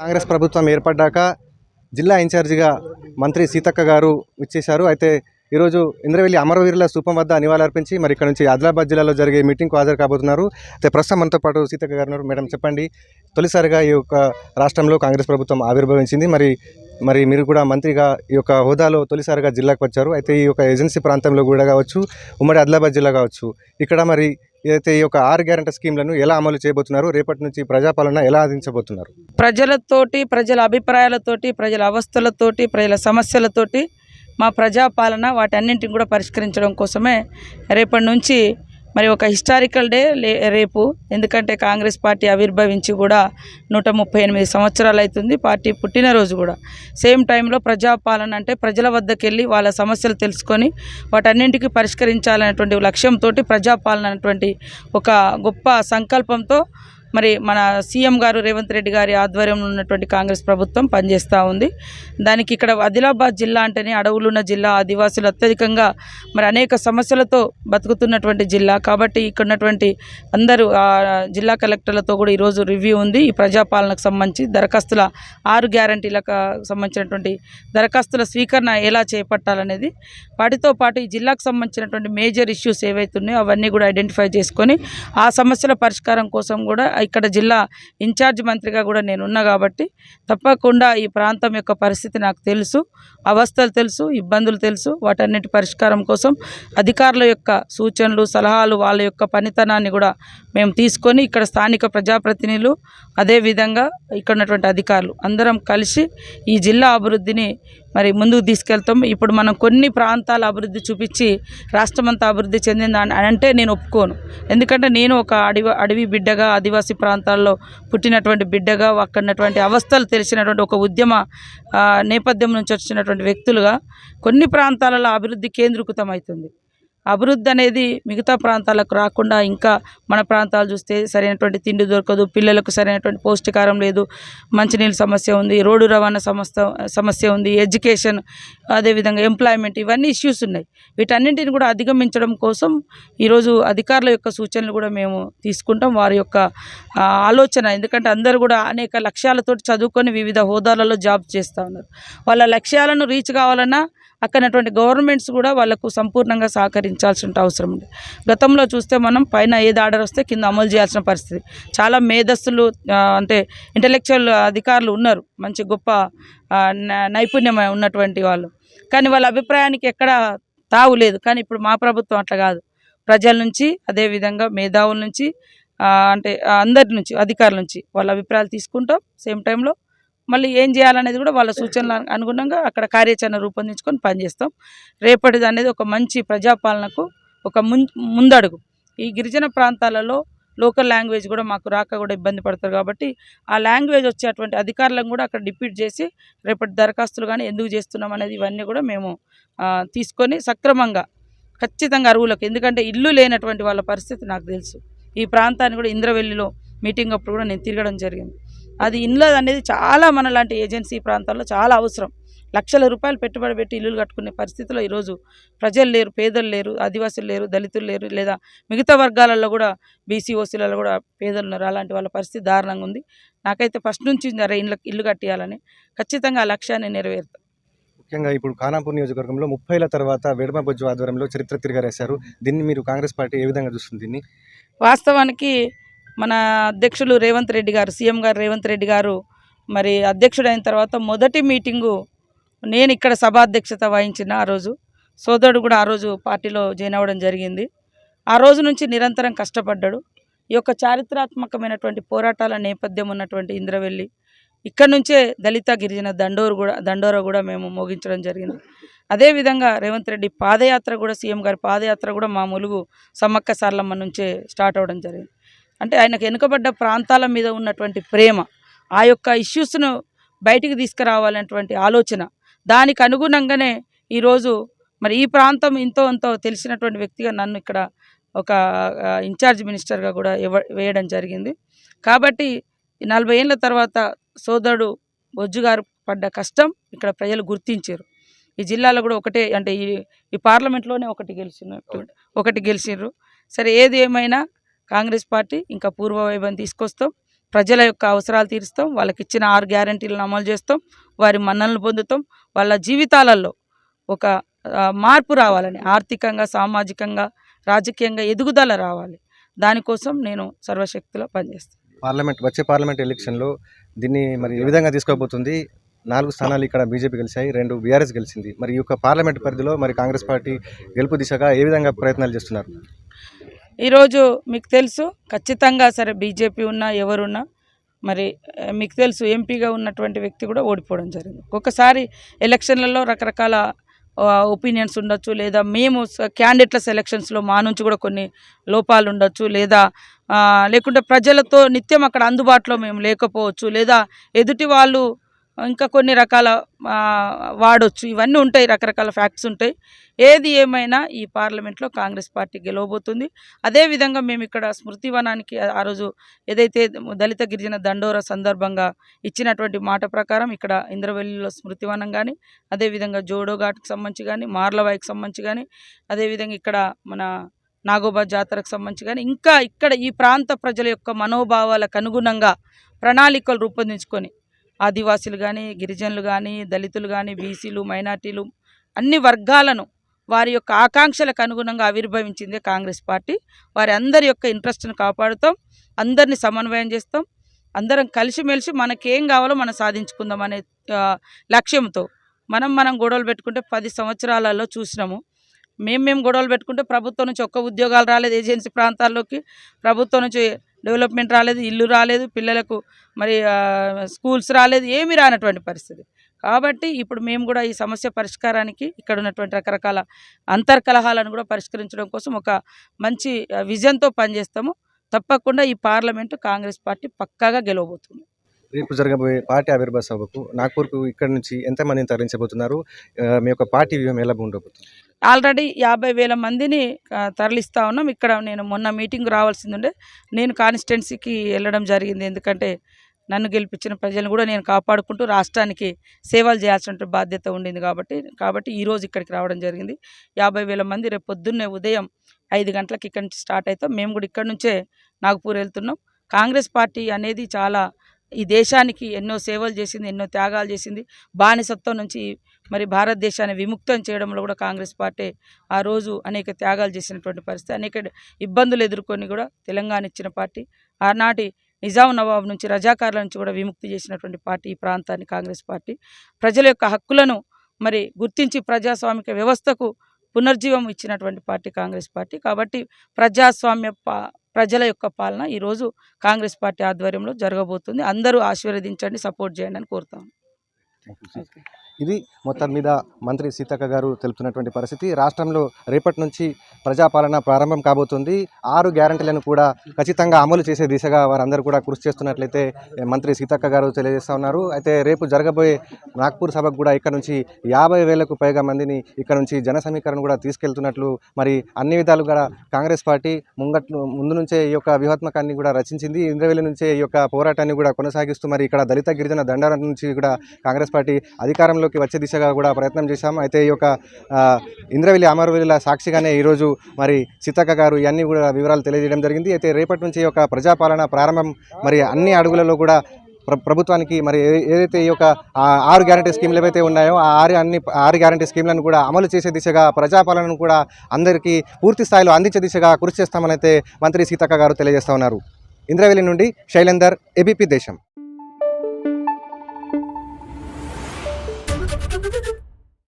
కాంగ్రెస్ ప్రభుత్వం ఏర్పడ్డాక జిల్లా ఇన్ఛార్జిగా మంత్రి సీతక్క గారు ఇచ్చేశారు అయితే ఈరోజు ఇంద్రవెల్లి అమరవీరుల స్థూపం వద్ద నివాళులర్పించి మరి ఇక్కడ నుంచి ఆదిలాబాద్ జిల్లాలో జరిగే మీటింగ్కు హాజరు కాబోతున్నారు. అయితే ప్రస్తుతం మనతో పాటు సీతక్క గారు ఉన్నారు. మేడం చెప్పండి. తొలిసారిగా ఈ యొక్క రాష్ట్రంలో కాంగ్రెస్ ప్రభుత్వం ఆవిర్భవించింది. మరి మరి మీరు కూడా మంత్రిగా ఈ యొక్క హోదాలో తొలిసారిగా జిల్లాకు వచ్చారు. అయితే ఈ యొక్క ఏజెన్సీ ప్రాంతంలో కూడా కావచ్చు ఉమ్మడి ఆదిలాబాద్ జిల్లా కావచ్చు. ఇక్కడ మరి ఏదైతే ఈ యొక్క ఆరు గ్యారెంటీ స్కీమ్లను ఎలా అమలు చేయబోతున్నారు రేపటి నుంచి ప్రజాపాలన ఎలా అందించబోతున్నారు? ప్రజలతోటి ప్రజల అభిప్రాయాలతోటి ప్రజల అవస్థలతోటి ప్రజల సమస్యలతోటి మా ప్రజాపాలన వాటన్నింటిని కూడా పరిష్కరించడం కోసమే రేపటి నుంచి మరి ఒక హిస్టారికల్ డే లే రేపు. ఎందుకంటే కాంగ్రెస్ పార్టీ ఆవిర్భవించి కూడా నూట ముప్పై ఎనిమిది సంవత్సరాలు అవుతుంది పార్టీ పుట్టినరోజు కూడా. సేమ్ టైంలో ప్రజాపాలన అంటే ప్రజల వద్దకు వెళ్ళి వాళ్ళ సమస్యలు తెలుసుకొని వాటన్నింటికి పరిష్కరించాలనేటువంటి లక్ష్యంతో ప్రజాపాలన అనేటువంటి ఒక గొప్ప సంకల్పంతో మరి మన సీఎం గారు రేవంత్ రెడ్డి గారి ఆధ్వర్యంలో ఉన్నటువంటి కాంగ్రెస్ ప్రభుత్వం పనిచేస్తూ ఉంది. దానికి ఇక్కడ ఆదిలాబాద్ జిల్లా అంటేనే అడవులున్న జిల్లా ఆదివాసులు అత్యధికంగా మరి అనేక సమస్యలతో బతుకుతున్నటువంటి జిల్లా. కాబట్టి ఇక్కడ ఉన్నటువంటి అందరూ జిల్లా కలెక్టర్లతో కూడా ఈరోజు రివ్యూ ఉంది. ఈ ప్రజాపాలనకు సంబంధించి దరఖాస్తుల ఆరు గ్యారంటీలకు సంబంధించినటువంటి దరఖాస్తుల స్వీకరణ ఎలా చేపట్టాలనేది వాటితో పాటు ఈ జిల్లాకు సంబంధించినటువంటి మేజర్ ఇష్యూస్ ఏవైతున్నాయో అవన్నీ కూడా ఐడెంటిఫై చేసుకొని ఆ సమస్యల పరిష్కారం కోసం కూడా ఇక్కడ జిల్లా ఇన్ఛార్జ్ మంత్రిగా కూడా నేను ఉన్నా కాబట్టి తప్పకుండా ఈ ప్రాంతం యొక్క పరిస్థితి నాకు తెలుసు అవస్థలు తెలుసు ఇబ్బందులు తెలుసు. వాటన్నిటి పరిష్కారం కోసం అధికారుల యొక్క సూచనలు సలహాలు వాళ్ళ యొక్క పనితనాన్ని కూడా మేము తీసుకొని ఇక్కడ స్థానిక ప్రజాప్రతినిధులు అదేవిధంగా ఇక్కడ ఉన్నటువంటి అధికారులు అందరం కలిసి ఈ జిల్లా అభివృద్ధిని మరి ముందుకు తీసుకెళ్తాం. ఇప్పుడు మనం కొన్ని ప్రాంతాల అభివృద్ధి చూపించి రాష్ట్రమంతా అభివృద్ధి చెందింది అని అంటే నేను ఒప్పుకోను. ఎందుకంటే నేను ఒక అడవి అడవి బిడ్డగా ఆదివాసీ ప్రాంతాల్లో పుట్టినటువంటి బిడ్డగా అక్కడనటువంటి అవస్థలు తెలిసినటువంటి ఒక ఉద్యమ నేపథ్యం నుంచి వచ్చినటువంటి వ్యక్తులుగా కొన్ని ప్రాంతాలలో అభివృద్ధి కేంద్రీకృతం అవుతుంది అభివృద్ధి అనేది మిగతా ప్రాంతాలకు రాకుండా ఇంకా మన ప్రాంతాలు చూస్తే సరైనటువంటి తిండి దొరకదు పిల్లలకు సరైనటువంటి పౌష్టికారం లేదు మంచినీళ్ళ సమస్య ఉంది రోడ్డు రవాణా సమస్య సమస్య ఉంది ఎడ్యుకేషన్ అదేవిధంగా ఎంప్లాయ్మెంట్ ఇవన్నీ ఇష్యూస్ ఉన్నాయి. వీటన్నింటిని కూడా అధిగమించడం కోసం ఈరోజు అధికారుల యొక్క సూచనలు కూడా మేము తీసుకుంటాం. వారి యొక్క ఆలోచన. ఎందుకంటే అందరూ కూడా అనేక లక్ష్యాలతో చదువుకొని వివిధ హోదాలలో జాబ్ చేస్తూ ఉన్నారు. వాళ్ళ లక్ష్యాలను రీచ్ కావాలన్నా అక్కడటువంటి గవర్నమెంట్స్ కూడా వాళ్ళకు సంపూర్ణంగా సహకరించారు సహకరించాల్సిన అవసరం ఉంది. గతంలో చూస్తే మనం పైన ఏది ఆర్డర్ వస్తే కింద అమలు చేయాల్సిన పరిస్థితి. చాలా మేధస్సులు అంటే ఇంటలెక్చువల్ అధికారులు ఉన్నారు. మంచి గొప్ప నైపుణ్యం ఉన్నటువంటి వాళ్ళు. కానీ వాళ్ళ అభిప్రాయానికి ఎక్కడ తావు లేదు. కానీ ఇప్పుడు మా ప్రభుత్వం అట్లా కాదు. ప్రజల నుంచి అదేవిధంగా మేధావుల నుంచి అంటే అందరి నుంచి అధికారుల నుంచి వాళ్ళ అభిప్రాయాలు తీసుకుంటాం. సేమ్ టైంలో మళ్ళీ ఏం చేయాలనేది కూడా వాళ్ళ సూచనల అనుగుణంగా అక్కడ కార్యాచరణ రూపొందించుకొని పనిచేస్తాం. రేపటిది అనేది ఒక మంచి ప్రజాపాలనకు ఒక ముందడుగు. ఈ గిరిజన ప్రాంతాలలో లోకల్ లాంగ్వేజ్ కూడా మాకు రాక కూడా ఇబ్బంది పడతారు కాబట్టి ఆ లాంగ్వేజ్ వచ్చేటువంటి అధికారులను కూడా అక్కడ డిప్యూట్ చేసి రేపటి దరఖాస్తులు కానీ ఎందుకు చేస్తున్నాం అనేది ఇవన్నీ కూడా మేము తీసుకొని సక్రమంగా ఖచ్చితంగా అరువులకు ఎందుకంటే ఇల్లు లేనటువంటి వాళ్ళ పరిస్థితి నాకు తెలుసు. ఈ ప్రాంతాన్ని కూడా ఇంద్రవెల్లిలో మీటింగ్ అప్పుడు కూడా నేను తిరగడం జరిగింది. అది ఇల్లు అనేది చాలా మన లాంటి ఏజెన్సీ ప్రాంతాల్లో చాలా అవసరం. లక్షల రూపాయలు పెట్టుబడి పెట్టి ఇల్లులు కట్టుకునే పరిస్థితిలో ఈరోజు ప్రజలు లేరు పేదలు లేరు ఆదివాసులు లేరు దళితులు లేరు లేదా మిగతా వర్గాలలో కూడా బీసీ ఓసీలలో కూడా పేదలు ఉన్నారు. అలాంటి వాళ్ళ పరిస్థితి దారుణంగా ఉంది. నాకైతే ఫస్ట్ నుంచి అరే ఇల్లు ఇల్లు కట్టియాలని ఖచ్చితంగా ఆ లక్ష్యాన్ని నెరవేరుతాం. ముఖ్యంగా ఇప్పుడు ఖానాపూర్ నియోజకవర్గంలో ముప్పైల తర్వాత వేడమ బొజ్జు ఆధ్వర్యంలో చరిత్ర తిరగరేశారు. దీన్ని మీరు కాంగ్రెస్ పార్టీ ఏ విధంగా చూస్తుంది దీన్ని? వాస్తవానికి మన అధ్యక్షులు రేవంత్ రెడ్డి గారు సీఎం గారు రేవంత్ రెడ్డి గారు మరి అధ్యక్షుడైన తర్వాత మొదటి మీటింగు నేను ఇక్కడ సభాధ్యక్షత వహించిన ఆ రోజు. సోదరుడు కూడా ఆ రోజు పార్టీలో జాయిన్ అవ్వడం జరిగింది. ఆ రోజు నుంచి నిరంతరం కష్టపడ్డాడు. ఈ యొక్క చారిత్రాత్మకమైనటువంటి పోరాటాల నేపథ్యం ఉన్నటువంటి ఇంద్రవెల్లి ఇక్కడ నుంచే దళిత గిరిజన దండోరు కూడా దండోర కూడా మేము మోగించడం జరిగింది. అదేవిధంగా రేవంత్ రెడ్డి పాదయాత్ర కూడా సీఎం గారి పాదయాత్ర కూడా మా ములుగు సమ్మక్క సార్లమ్మ నుంచే స్టార్ట్ అవ్వడం జరిగింది. అంటే ఆయనకు వెనుకబడ్డ ప్రాంతాల మీద ఉన్నటువంటి ప్రేమ ఆ యొక్క ఇష్యూస్ను బయటికి తీసుకురావాలనేటువంటి ఆలోచన. దానికి అనుగుణంగానే ఈరోజు మరి ఈ ప్రాంతం ఇంతో అంతో తెలిసినటువంటి వ్యక్తిగా నన్ను ఇక్కడ ఒక ఇన్ఛార్జ్ మినిస్టర్గా కూడా ఇవ్వ వేయడం జరిగింది. కాబట్టి ఈ నలభై ఏళ్ళ తర్వాత సోదరుడు బొజ్జు గారు పడ్డ కష్టం ఇక్కడ ప్రజలు గుర్తించారు. ఈ జిల్లాలో కూడా ఒకటే అంటే ఈ ఈ పార్లమెంట్లోనే ఒకటి గెలిచినట్టు ఒకటి గెలిచిర్రు. సరే ఏది ఏమైనా కాంగ్రెస్ పార్టీ ఇంకా పూర్వవైభవం తీసుకొస్తాం. ప్రజల యొక్క అవసరాలు తీరుస్తాం. వాళ్ళకి ఇచ్చిన ఆరు గ్యారంటీలను అమలు చేస్తాం. వారి మన్ననలు పొందుతాం. వాళ్ళ జీవితాలలో ఒక మార్పు రావాలని ఆర్థికంగా సామాజికంగా రాజకీయంగా ఎదుగుదల రావాలి. దానికోసం నేను సర్వశక్తిలో పనిచేస్తాను. పార్లమెంట్ వచ్చే పార్లమెంట్ ఎలక్షన్లో దీన్ని మరి ఏ విధంగా తీసుకోబోతుంది? నాలుగు స్థానాలు ఇక్కడ బీజేపీ గెలిచాయి రెండు బీఆర్ఎస్ గెలిచింది. మరి ఈ యొక్క పార్లమెంట్ పరిధిలో మరి కాంగ్రెస్ పార్టీ గెలుపు దిశగా ఏ విధంగా ప్రయత్నాలు చేస్తున్నారు? ఈరోజు మీకు తెలుసు ఖచ్చితంగా సరే బీజేపీ ఉన్నా ఎవరున్నా మరి మీకు తెలుసు ఎంపీగా ఉన్నటువంటి వ్యక్తి కూడా ఓడిపోవడం జరిగింది. ఒక్కొక్కసారి ఎలక్షన్లలో రకరకాల ఒపీనియన్స్ ఉండొచ్చు లేదా మేము క్యాండిడేట్ల సెలక్షన్స్లో మా నుంచి కూడా కొన్ని లోపాలు ఉండొచ్చు లేదా లేకుంటే ప్రజలతో నిత్యం అక్కడ అందుబాటులో మేము లేకపోవచ్చు లేదా ఎదుటి వాళ్ళు ఇంకా కొన్ని రకాల వాడొచ్చు. ఇవన్నీ ఉంటాయి రకరకాల ఫ్యాక్ట్స్ ఉంటాయి. ఏది ఏమైనా ఈ పార్లమెంట్లో కాంగ్రెస్ పార్టీ గెలవబోతుంది. అదేవిధంగా మేము ఇక్కడ స్మృతివనానికి ఆ- ఆ రోజు ఏదైతే దళిత గిరిజన దండోర సందర్భంగా ఇచ్చినటువంటి మాట ప్రకారం ఇక్కడ ఇంద్రవెల్లిలో స్మృతివనం కానీ అదేవిధంగా జోడో ఘాట్కి సంబంధించి కానీ మార్లవాయికి సంబంధించి కానీ అదేవిధంగా ఇక్కడ మన నాగోబా జాతరకు సంబంధించి కానీ ఇంకా ఇక్కడ ఈ ప్రాంత ప్రజల యొక్క మనోభావాలకు అనుగుణంగా ప్రణాళికలు రూపొందించుకొని ఆదివాసీలు కానీ గిరిజనులు కానీ దళితులు కానీ బీసీలు మైనార్టీలు అన్ని వర్గాలను వారి యొక్క ఆకాంక్షలకు అనుగుణంగా ఆవిర్భవించిందే కాంగ్రెస్ పార్టీ. వారి అందరి యొక్క ఇంట్రెస్ట్ని కాపాడుతాం అందరినీ సమన్వయం చేస్తాం అందరం కలిసిమెలిసి మనకేం కావాలో మనం సాధించుకుందాం అనే లక్ష్యంతో మనం మనం గొడవలు పెట్టుకుంటే పది సంవత్సరాలలో చూసినాము. మేము మేము గొడవలు పెట్టుకుంటే ప్రభుత్వం నుంచి ఒక్క ఉద్యోగాలు రాలేదు ఏజెన్సీ ప్రాంతాల్లోకి. ప్రభుత్వం నుంచి డెవలప్మెంట్ రాలేదు ఇల్లు రాలేదు పిల్లలకు మరి స్కూల్స్ రాలేదు ఏమీ రానటువంటి పరిస్థితి. కాబట్టి ఇప్పుడు మేము కూడా ఈ సమస్య పరిష్కారానికి ఇక్కడ ఉన్నటువంటి రకరకాల అంతర్కలహాలను కూడా పరిష్కరించడం కోసం ఒక మంచి విజన్తో పనిచేస్తాము. తప్పకుండా ఈ పార్లమెంటు కాంగ్రెస్ పార్టీ పక్కాగా గెలవబోతుంది. రేపు జరగబోయే పార్టీ ఆవిర్భావ సభకు నాగ్పూర్కు ఇక్కడ నుంచి ఎంతమందిని తరలించబోతున్నారు మీ యొక్క పార్టీ వ్యూహం ఎలా ఉండబోతుంది? ఆల్రెడీ యాభై వేల మందిని తరలిస్తూ ఉన్నాం. ఇక్కడ నేను మొన్న మీటింగ్ రావాల్సింది ఉండే నేను కాన్స్టిట్యున్సీకి వెళ్ళడం జరిగింది. ఎందుకంటే నన్ను గెలిపించిన ప్రజలను కూడా నేను కాపాడుకుంటూ రాష్ట్రానికి సేవలు చేయాల్సిన బాధ్యత ఉండింది కాబట్టి కాబట్టి ఈరోజు ఇక్కడికి రావడం జరిగింది. యాభై వేల మంది రేపు పొద్దున్నే ఉదయం ఐదు గంటలకు ఇక్కడి నుంచి స్టార్ట్ అవుతాం. మేము కూడా ఇక్కడి నుంచే నాగపూర్ వెళ్తున్నాం. కాంగ్రెస్ పార్టీ అనేది చాలా ఈ దేశానికి ఎన్నో సేవలు చేసింది ఎన్నో త్యాగాలు చేసింది. బానిసత్వం నుంచి మరి భారతదేశాన్ని విముక్తం చేయడంలో కూడా కాంగ్రెస్ పార్టీ ఆ రోజు అనేక త్యాగాలు చేసినటువంటి పరిస్థితి అనేక ఇబ్బందులు ఎదుర్కొని కూడా తెలంగాణ ఇచ్చిన పార్టీ ఆనాటి నిజాం నవాబ్ నుంచి రజాకార్ల నుంచి కూడా విముక్తి చేసినటువంటి పార్టీ ఈ ప్రాంతాన్ని కాంగ్రెస్ పార్టీ. ప్రజల యొక్క హక్కులను మరి గుర్తించి ప్రజాస్వామిక వ్యవస్థకు పునర్జీవం ఇచ్చినటువంటి పార్టీ కాంగ్రెస్ పార్టీ. కాబట్టి ప్రజాస్వామ్య పా ప్రజల యొక్క పాలన ఈరోజు కాంగ్రెస్ పార్టీ ఆధ్వర్యంలో జరగబోతుంది. అందరూ ఆశీర్వదించండి సపోర్ట్ చేయండి అని కోరుతాను. ఇది మొత్తం మీద మంత్రి సీతక్క గారు తెలుపుతున్నటువంటి పరిస్థితి. రాష్ట్రంలో రేపటి నుంచి ప్రజాపాలన ప్రారంభం కాబోతుంది. ఆరు గ్యారంటీలను కూడా ఖచ్చితంగా అమలు చేసే దిశగా వారందరూ కూడా కృషి చేస్తున్నట్లయితే మంత్రి సీతక్క గారు తెలియజేస్తూ ఉన్నారు. అయితే రేపు జరగబోయే నాగ్పూర్ సభకు కూడా ఇక్కడ నుంచి యాభై వేలకు పైగా మందిని ఇక్కడ నుంచి జన సమీకరణ కూడా తీసుకెళ్తున్నట్లు మరి అన్ని విధాలు కూడా కాంగ్రెస్ పార్టీ ముంగట్లు ముందు నుంచే ఈ యొక్క వ్యూహాత్మకాన్ని కూడా రచించింది. ఇంద్రవేలి నుంచే ఈ యొక్క పోరాటాన్ని కూడా కొనసాగిస్తూ మరి ఇక్కడ దళిత గిరిజన దండాల నుంచి కూడా కాంగ్రెస్ పార్టీ అధికారంలో అధికారంలోకి వచ్చే దిశగా కూడా ప్రయత్నం చేశాం. అయితే ఈ యొక్క ఇంద్రవెల్లి అమరవెల్లిల సాక్షిగానే ఈరోజు మరి సీతక్క గారు ఇవన్నీ కూడా వివరాలు తెలియజేయడం జరిగింది. అయితే రేపటి నుంచి ఈ యొక్క ప్రజాపాలన ప్రారంభం మరి అన్ని అడుగులలో కూడా ప్రభుత్వానికి మరి ఏ- ఏదైతే ఈ యొక్క ఆరు గ్యారంటీ స్కీమ్లు ఏవైతే ఉన్నాయో ఆ ఆరు అన్ని ఆరు గ్యారంటీ స్కీమ్లను కూడా అమలు చేసే దిశగా ప్రజాపాలనను కూడా అందరికీ పూర్తి స్థాయిలో అందించే దిశగా కృషి చేస్తామని అయితే మంత్రి సీతక్క గారు తెలియజేస్తా ఉన్నారు. ఇంద్రవెల్లి నుండి శైలేందర్ ఏబీపీ దేశం.